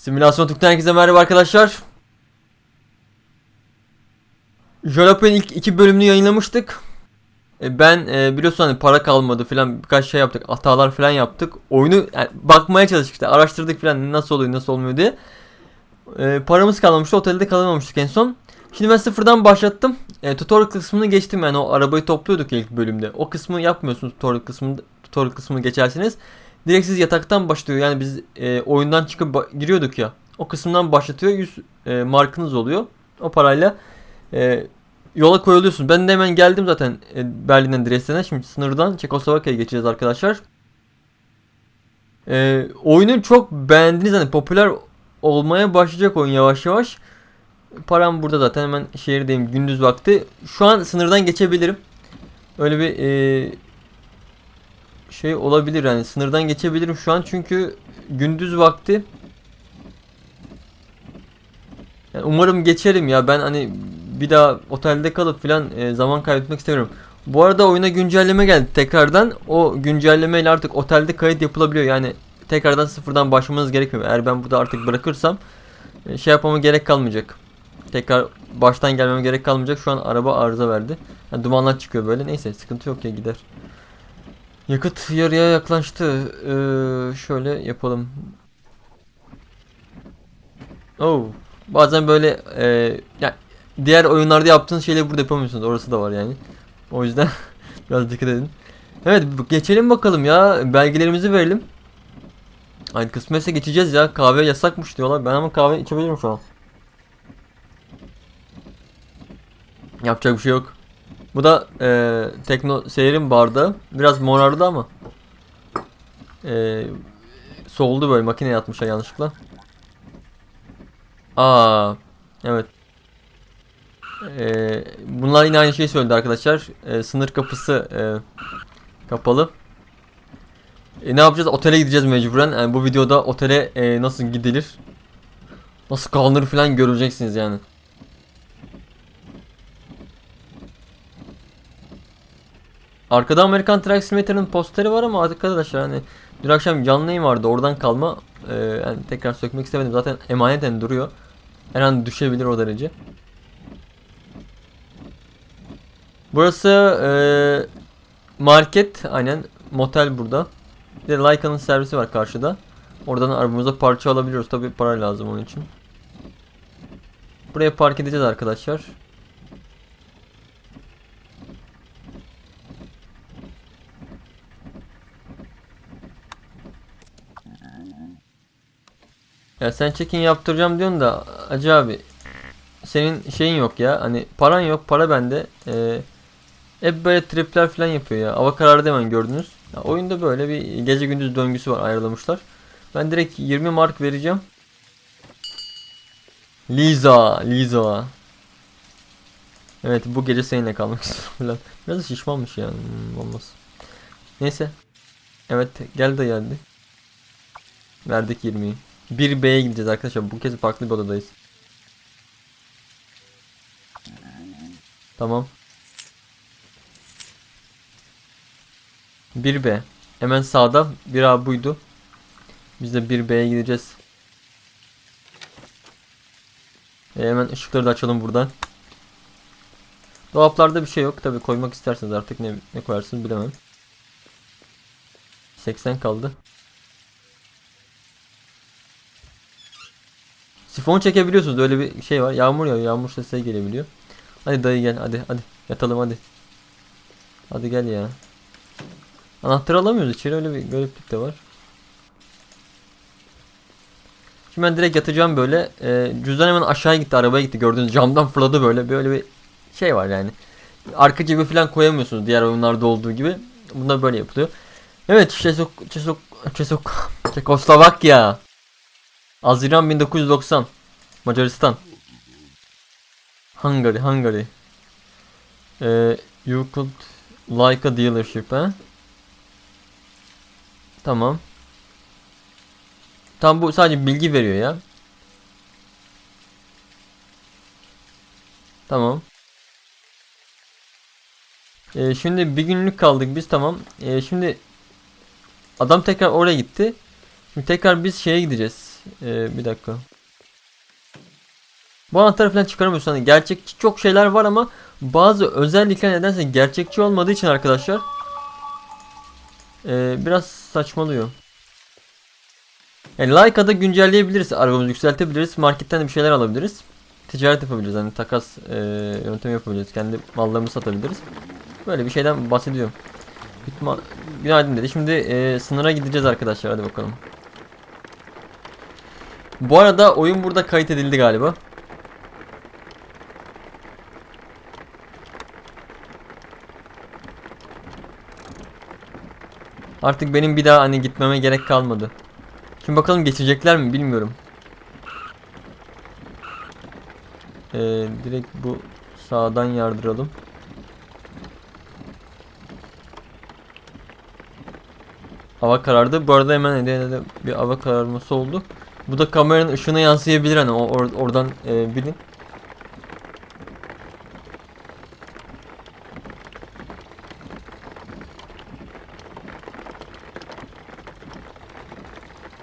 Simülasyon Türk'ten herkese merhaba arkadaşlar. Jalapeno'nun ilk iki bölümünü yayınlamıştık. E, Ben e, biliyorsun hani para kalmadı falan birkaç şey yaptık. Hatalar falan yaptık. Oyunu yani bakmaya çalıştık işte. Araştırdık falan nasıl oluyor nasıl olmuyor diye. E, paramız kalmamıştı. Otelde kalamamıştık en son. Şimdi ben sıfırdan başlattım. E, tutorial kısmını geçtim yani o arabayı topluyorduk ilk bölümde. O kısmı yapmıyorsunuz tutorial kısmında. Tutorial kısmını geçerseniz. Direkt siz yataktan başlıyor. Yani biz e, oyundan çıkıp giriyorduk ya. O kısımdan başlatıyor. 100 e, markınız oluyor. O parayla e, yola koyuluyorsunuz. Ben de hemen geldim zaten e, Berlin'den Dresden'e. Şimdi sınırdan Çekoslovakya'ya geçeceğiz arkadaşlar. E, oyunu çok beğendiniz. Hani popüler olmaya başlayacak oyun yavaş yavaş. Param burada zaten hemen şehirdeyim gündüz vakti. Şu an sınırdan geçebilirim. Öyle bir e, şey olabilir yani sınırdan geçebilirim şu an çünkü gündüz vakti. Yani umarım geçerim ya ben hani bir daha otelde kalıp filan e, zaman kaybetmek istemiyorum. Bu arada oyuna güncelleme geldi tekrardan. O güncellemeyle artık otelde kayıt yapılabiliyor. Yani tekrardan sıfırdan başlamanız gerekmiyor. Eğer ben burada artık bırakırsam e, şey yapmama gerek kalmayacak. Tekrar baştan gelmeme gerek kalmayacak. Şu an araba arıza verdi. Yani dumanlar çıkıyor böyle. Neyse sıkıntı yok ya gider. Yakıt yarıya yaklaştı. Ee, şöyle yapalım. Oh, bazen böyle e, ya diğer oyunlarda yaptığınız şeyleri burada yapamıyorsunuz. Orası da var yani. O yüzden biraz dikkat edin. Evet, geçelim bakalım ya. Belgelerimizi verelim. Ay kısmetse geçeceğiz ya. Kahve yasakmış diyorlar. Ben ama kahve içebilirim şu an. Yapacak bir şey yok. Bu da e, Tekno Seyir'in bardağı. Biraz morardı ama. E, soldu böyle makineye atmışlar yanlışlıkla. Aa, evet. E, bunlar yine aynı şeyi söyledi arkadaşlar. E, sınır kapısı e, kapalı. E, ne yapacağız? Otele gideceğiz mecburen. Yani bu videoda otele e, nasıl gidilir? Nasıl kalınır falan göreceksiniz yani. Arkada Amerikan Truck posteri var ama arkadaşlar hani dün akşam canlı yayın vardı oradan kalma e, yani tekrar sökmek istemedim zaten emaneten duruyor. Her an düşebilir o derece. Burası e, market aynen motel burada. Bir de Leica'nın servisi var karşıda. Oradan arabamıza parça alabiliyoruz tabi para lazım onun için. Buraya park edeceğiz arkadaşlar. Ya sen check-in yaptıracağım diyorsun da Hacı abi senin şeyin yok ya. Hani paran yok para bende. Ee, hep böyle tripler falan yapıyor ya. Hava kararı hemen gördünüz. Ya, oyunda böyle bir gece gündüz döngüsü var ayarlamışlar ben direkt 20 mark vereceğim. Liza Liza. Evet bu gece seninle kalmak istiyorum biraz şişmanmış yani hmm, olmaz. Neyse. Evet gel de geldi. Verdik 20'yi 1B'ye gideceğiz arkadaşlar. Bu kez farklı bir odadayız. Tamam. 1B. Hemen sağda. 1A buydu. Biz de 1B'ye gideceğiz. E hemen ışıkları da açalım buradan. Dolaplarda bir şey yok. Tabi koymak isterseniz artık ne, ne koyarsınız bilemem. 80 kaldı. Sifon çekebiliyorsunuz öyle bir şey var. Yağmur yağıyor. Yağmur sesi gelebiliyor. Hadi dayı gel hadi hadi yatalım hadi. Hadi gel ya. Anahtarı alamıyoruz içeri öyle bir gariplik de var. Şimdi ben direkt yatacağım böyle. Ee, cüzdan hemen aşağıya gitti arabaya gitti gördüğünüz camdan fırladı böyle. Böyle bir şey var yani. Arka cebi falan koyamıyorsunuz diğer oyunlarda olduğu gibi. Bunda böyle yapılıyor. Evet Çesok Çesok Çesok Çekoslovakya. Haziran 1990. Macaristan. Hungary, Hungary. Ee, you could like a dealership, ha? Tamam. Tam bu sadece bilgi veriyor ya. Tamam. Ee, şimdi bir günlük kaldık biz tamam. Ee, şimdi adam tekrar oraya gitti. Şimdi tekrar biz şeye gideceğiz. Ee, bir dakika. Bu anahtarı falan çıkaramıyorsun. Hani gerçekçi çok şeyler var ama bazı özellikler nedense gerçekçi olmadığı için arkadaşlar ee, biraz saçmalıyor. Yani Leica'da güncelleyebiliriz. Arabamızı yükseltebiliriz. Marketten de bir şeyler alabiliriz. Ticaret yapabiliriz. Hani takas e, yöntemi yapabiliriz. Kendi mallarımızı satabiliriz. Böyle bir şeyden bahsediyorum. Bitma- Günaydın dedi. Şimdi e, sınıra gideceğiz arkadaşlar. Hadi bakalım. Bu arada oyun burada kayıt edildi galiba. Artık benim bir daha hani gitmeme gerek kalmadı. Şimdi bakalım geçecekler mi bilmiyorum. Ee, direkt bu sağdan yardıralım. Hava karardı. Bu arada hemen bir hava kararması oldu. Bu da kameranın ışığına yansıyabilir hani or- oradan e, bilin.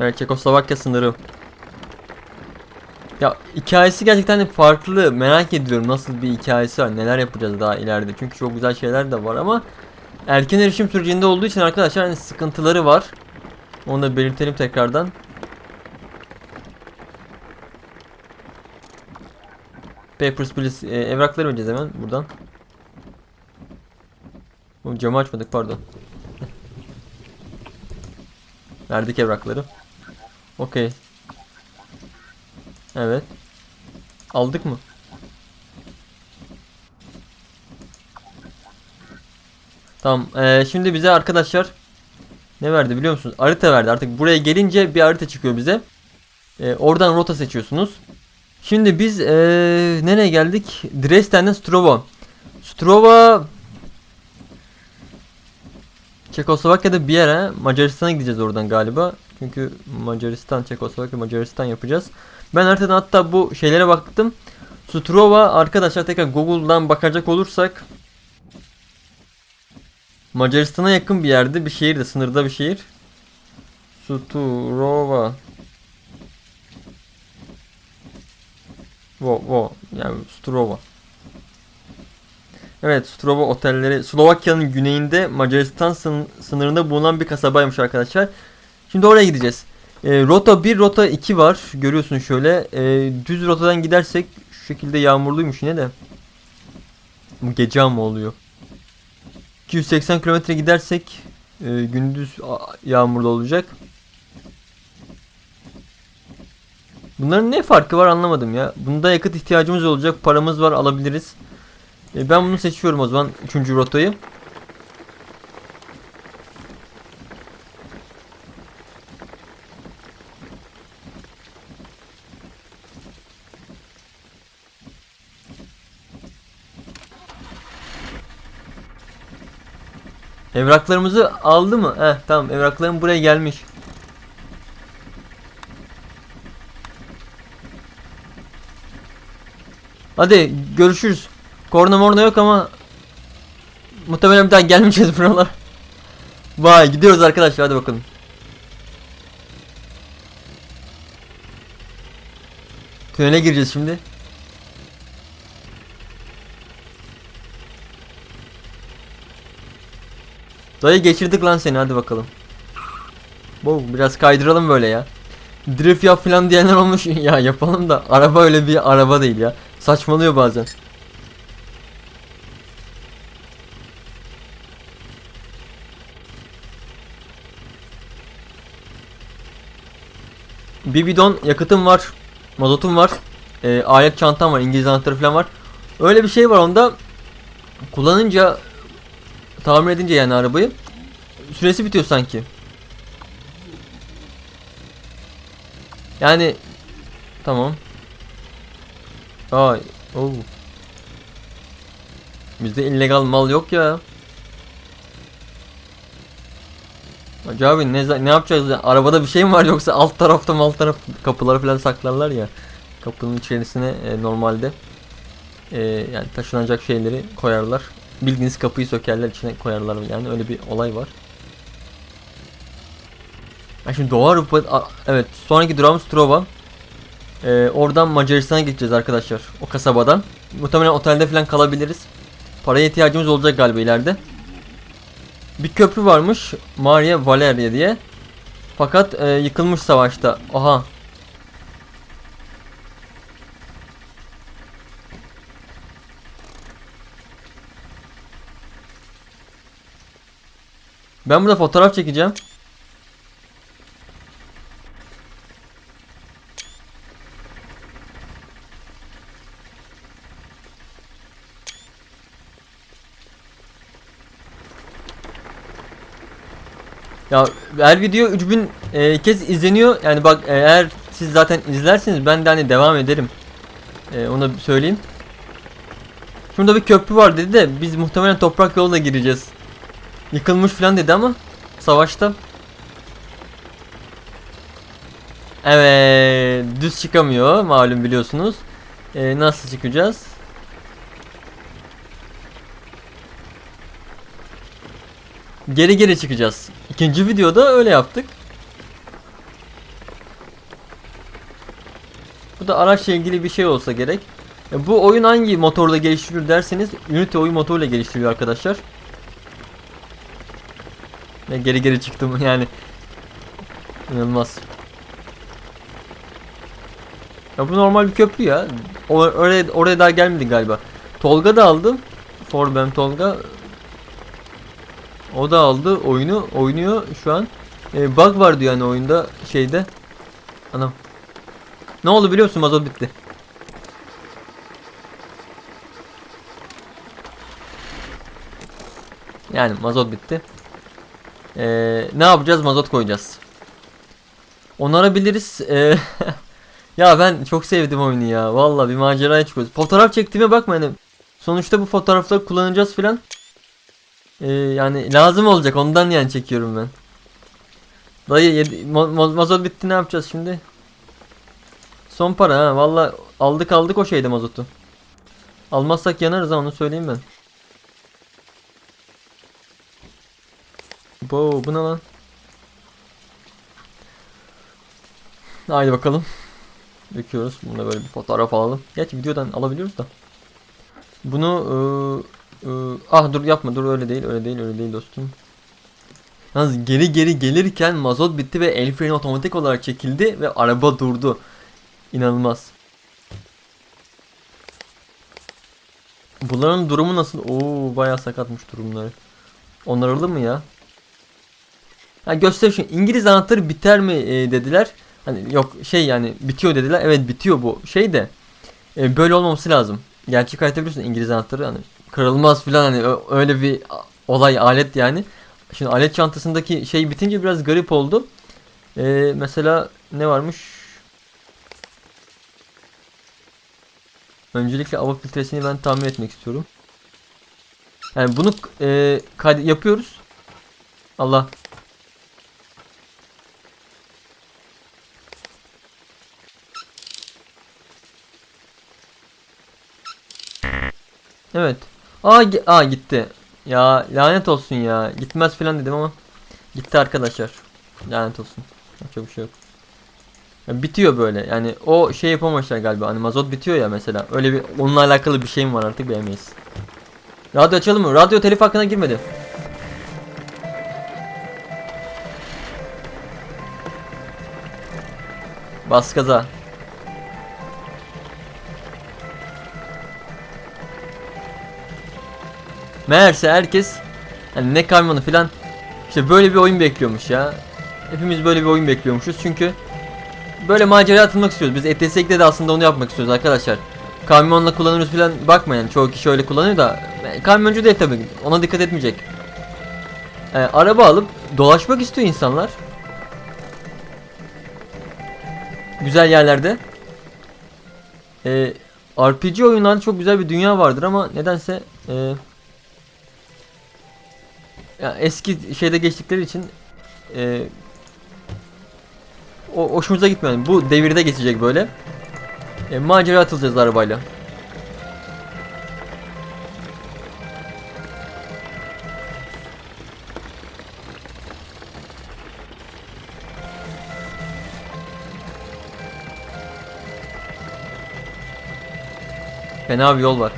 Evet Çekoslovakya sınırı. Ya hikayesi gerçekten farklı. Merak ediyorum nasıl bir hikayesi var. Neler yapacağız daha ileride. Çünkü çok güzel şeyler de var ama erken erişim sürecinde olduğu için arkadaşlar hani sıkıntıları var. Onu da belirtelim tekrardan. Papers, please. E, evrakları vereceğiz hemen buradan. Bu camı açmadık pardon. Verdik evrakları. Okey. Evet. Aldık mı? Tamam. eee, şimdi bize arkadaşlar ne verdi biliyor musunuz? Harita verdi. Artık buraya gelince bir harita çıkıyor bize. Eee, oradan rota seçiyorsunuz. Şimdi biz eee, nereye geldik? Dresden'den Strova. Strova Çekoslovakya'da bir yere Macaristan'a gideceğiz oradan galiba. Çünkü Macaristan, Çekoslovakya, Macaristan yapacağız. Ben haritadan hatta bu şeylere baktım. Strova arkadaşlar tekrar Google'dan bakacak olursak Macaristan'a yakın bir yerde bir şehirde sınırda bir şehir. Strova Vo, vo. Yani Strova. Evet, Strova otelleri Slovakya'nın güneyinde Macaristan sın- sınırında bulunan bir kasabaymış arkadaşlar. Şimdi oraya gideceğiz. E, rota 1, rota 2 var. Görüyorsun şöyle. E, düz rotadan gidersek şu şekilde yağmurluymuş yine de. Bu gece ama oluyor. 280 kilometre gidersek e, gündüz yağmurlu olacak. Bunların ne farkı var anlamadım ya. Bunda yakıt ihtiyacımız olacak. Paramız var alabiliriz. E, ben bunu seçiyorum o zaman. Üçüncü rotayı. Evraklarımızı aldı mı? Heh tamam evraklarım buraya gelmiş. Hadi görüşürüz. Korna morna yok ama muhtemelen bir daha gelmeyeceğiz buralar. Vay gidiyoruz arkadaşlar hadi bakalım. Tünele gireceğiz şimdi. Dayı geçirdik lan seni hadi bakalım. Bu biraz kaydıralım böyle ya. Drift yap falan diyenler olmuş ya yapalım da araba öyle bir araba değil ya. Saçmalıyor bazen. Bir bidon yakıtım var. Mazotum var. E, alet çantam var. İngiliz anahtarı falan var. Öyle bir şey var onda. Kullanınca tamir edince yani arabayı süresi bitiyor sanki. Yani tamam. Ay, oh. Bizde illegal mal yok ya. Hacı abi ne, ne yapacağız? ya? Arabada bir şey mi var yoksa alt tarafta mı alt taraf kapıları falan saklarlar ya. Kapının içerisine e, normalde e, yani taşınacak şeyleri koyarlar. Bildiğiniz kapıyı sökerler içine koyarlar yani öyle bir olay var. Ha şimdi Doğu Avrupa evet sonraki durağımız Trova. Ee, oradan Macaristan'a gideceğiz arkadaşlar. O kasabadan. Muhtemelen otelde falan kalabiliriz. Paraya ihtiyacımız olacak galiba ileride. Bir köprü varmış. Maria Valeria diye. Fakat e, yıkılmış savaşta. Aha. Ben burada fotoğraf çekeceğim. Ya her video 3000 e, kez izleniyor. Yani bak eğer siz zaten izlerseniz ben de hani devam ederim. E, onu söyleyeyim. Şurada bir köprü var dedi de biz muhtemelen toprak yolla gireceğiz. Yıkılmış falan dedi ama savaşta. Evet, düz çıkamıyor malum biliyorsunuz. E, nasıl çıkacağız? Geri geri çıkacağız. İkinci videoda öyle yaptık. Bu da araçla ilgili bir şey olsa gerek. E, bu oyun hangi motorla geliştirilir derseniz Unity oyun motoruyla geliştiriliyor arkadaşlar. Ve geri geri çıktım yani. İnanılmaz. Ya bu normal bir köprü ya. O, oraya, oraya daha gelmedi galiba. Tolga da aldım. Forbem Tolga. O da aldı oyunu oynuyor şu an. Ee, bug var diyor yani oyunda şeyde. Anam. Ne oldu biliyor musun mazot bitti. Yani mazot bitti. Ee, ne yapacağız? Mazot koyacağız. Onarabiliriz. Ee, ya ben çok sevdim oyunu ya. Vallahi bir maceraya çıkıyoruz. Fotoğraf çektiğime bakma yani. Sonuçta bu fotoğrafları kullanacağız filan. Ee, yani lazım olacak ondan yani çekiyorum ben. Dayı yedi, mo- mo- mazot bitti ne yapacağız şimdi? Son para ha valla aldık aldık o şeyde mazotu. Almazsak yanarız onu söyleyeyim ben. Bo bu ne lan? Haydi bakalım. Döküyoruz. Bunda böyle bir fotoğraf alalım. Gerçi videodan alabiliyoruz da. Bunu ıı, ıı, ah dur yapma dur öyle değil öyle değil öyle değil dostum. Yalnız geri geri gelirken mazot bitti ve el freni otomatik olarak çekildi ve araba durdu. İnanılmaz. Bunların durumu nasıl? Oo bayağı sakatmış durumları. Onarıldı mı ya? Ha göster şu İngiliz anahtarı biter mi e, dediler. Hani yok şey yani bitiyor dediler. Evet bitiyor bu şey de. E, böyle olmaması lazım. Gerçek hayatta biliyorsun İngiliz anahtarı hani kırılmaz filan hani öyle bir olay alet yani. Şimdi alet çantasındaki şey bitince biraz garip oldu. E, mesela ne varmış? Öncelikle hava filtresini ben tamir etmek istiyorum. Yani bunu e, yapıyoruz. Allah. Evet. Aa, aa gitti. Ya lanet olsun ya. Gitmez falan dedim ama gitti arkadaşlar. Lanet olsun. Yapacak bir şey yok. Ya bitiyor böyle. Yani o şey yapamamışlar galiba. Hani mazot bitiyor ya mesela. Öyle bir onunla alakalı bir şey mi var artık bilemeyiz. Radyo açalım mı? Radyo telif hakkına girmedi. Bas gaza. Meğerse herkes hani ne kamyonu filan işte böyle bir oyun bekliyormuş ya. Hepimiz böyle bir oyun bekliyormuşuz çünkü böyle macera atılmak istiyoruz. Biz ETS'de de aslında onu yapmak istiyoruz arkadaşlar. Kamyonla kullanıyoruz filan bakmayın çoğu kişi öyle kullanıyor da e, kamyoncu değil tabii ona dikkat etmeyecek. E, araba alıp dolaşmak istiyor insanlar. Güzel yerlerde. E, RPG oyunlarda çok güzel bir dünya vardır ama nedense e, yani eski şeyde geçtikleri için e, o hoşumuza gitmiyor. Bu devirde geçecek böyle. E, macera atılacağız arabayla. Fena bir yol var.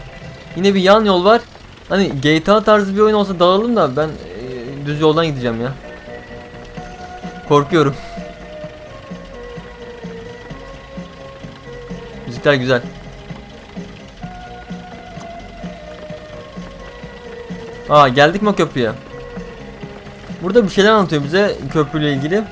Yine bir yan yol var. Hani GTA tarzı bir oyun olsa dağılalım da ben düz yoldan gideceğim ya. Korkuyorum. Müzikler güzel. Aa geldik mi köprüye? Burada bir şeyler anlatıyor bize köprüyle ilgili.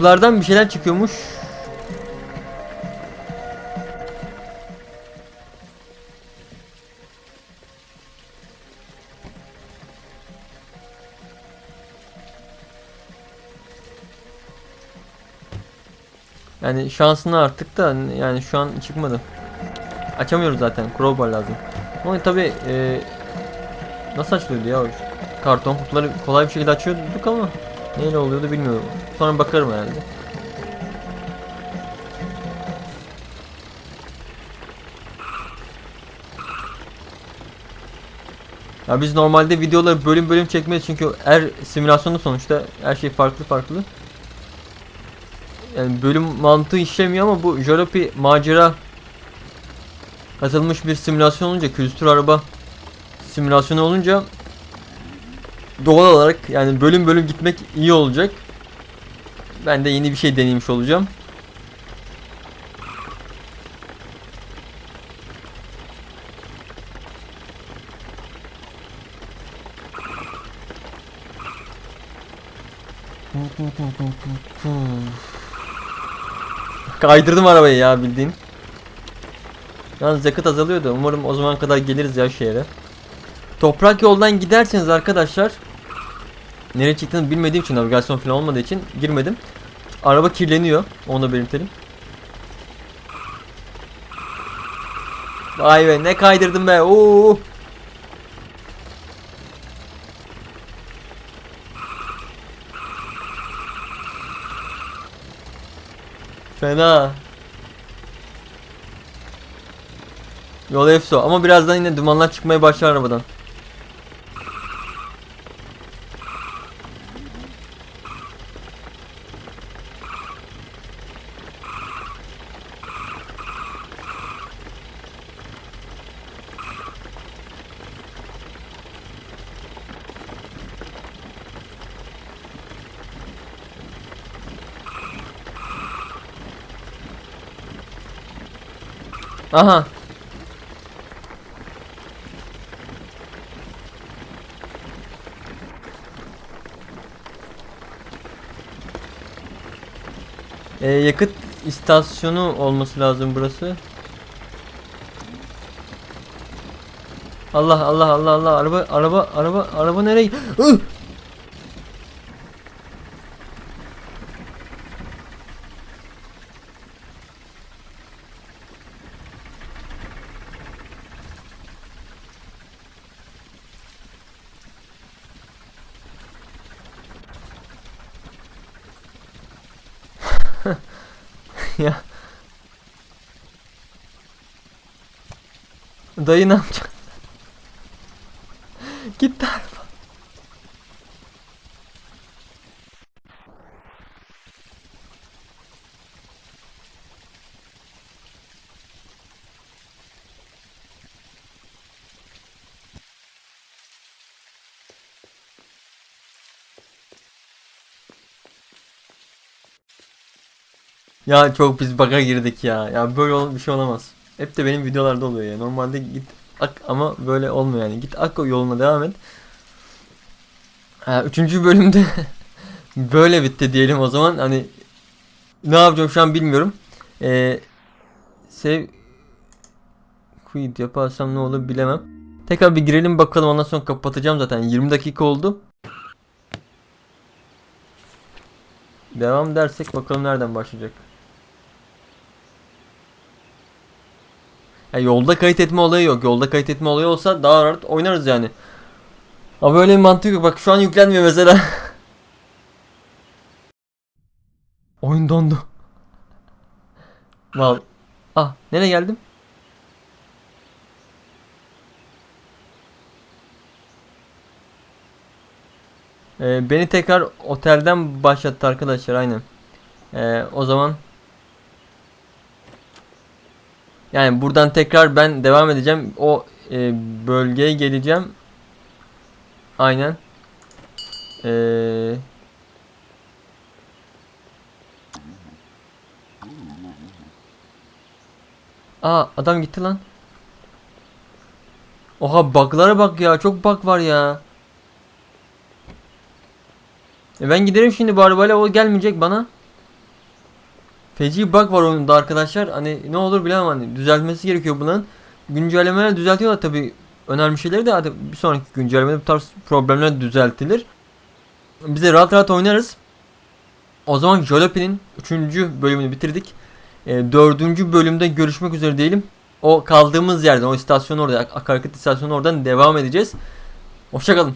Kutulardan bir şeyler çıkıyormuş. Yani şansını artık da yani şu an çıkmadı. Açamıyoruz zaten. Crowbar lazım. Ama tabi nasıl açılıyordu ya karton kutuları kolay bir şekilde açıyorduk ama neyle oluyordu bilmiyorum. Sonra bakarım herhalde. Ya biz normalde videoları bölüm bölüm çekmeyiz çünkü her simülasyonu sonuçta her şey farklı farklı. Yani bölüm mantığı işlemiyor ama bu Jalopy macera katılmış bir simülasyon olunca kültür araba simülasyonu olunca doğal olarak yani bölüm bölüm gitmek iyi olacak. Ben de yeni bir şey deneymiş olacağım. Kaydırdım arabayı ya bildiğin. Yalnız yakıt azalıyordu. Umarım o zaman kadar geliriz ya şehre. Toprak yoldan giderseniz arkadaşlar Nereye çıktığını bilmediğim için navigasyon falan olmadığı için girmedim. Araba kirleniyor. Onu da belirtelim. Vay be ne kaydırdım be. Oo. Fena. Yol efso ama birazdan yine dumanlar çıkmaya başlar arabadan. Aha. Ee, yakıt istasyonu olması lazım burası. Allah Allah Allah Allah araba araba araba araba nereye? Dayı ne yapacak? Ya çok biz baka girdik ya. Ya böyle bir şey olamaz. Hep de benim videolarda oluyor ya. Normalde git ak ama böyle olmuyor yani. Git ak yoluna devam et. Ha, üçüncü bölümde böyle bitti diyelim o zaman. Hani ne yapacağım şu an bilmiyorum. Ee, sev quit yaparsam ne olur bilemem. Tekrar bir girelim bakalım ondan sonra kapatacağım zaten 20 dakika oldu. Devam dersek bakalım nereden başlayacak. Ya yolda kayıt etme olayı yok. Yolda kayıt etme olayı olsa daha rahat oynarız yani. Ama böyle bir mantık yok. Bak şu an yüklenmiyor mesela. Oyun dondu. Mal. Ah nereye geldim? Ee, beni tekrar otelden başlattı arkadaşlar aynen. Ee, o zaman yani buradan tekrar ben devam edeceğim. O e, bölgeye geleceğim. Aynen. Ee, Aa adam gitti lan. Oha bug'lara bak ya. Çok bug var ya. E ben giderim şimdi bu arabayla o gelmeyecek bana. Feci bug var oyunda arkadaşlar. Hani ne olur bilemem hani düzeltmesi gerekiyor bunun. Güncellemeler düzeltiyorlar tabi. Önemli şeyleri de hadi bir sonraki güncellemede bu tarz problemler düzeltilir. Bize rahat rahat oynarız. O zaman Jolopi'nin 3. bölümünü bitirdik. E, 4. bölümde görüşmek üzere diyelim. O kaldığımız yerden o istasyon orada akaryakıt istasyonu oradan devam edeceğiz. Hoşçakalın.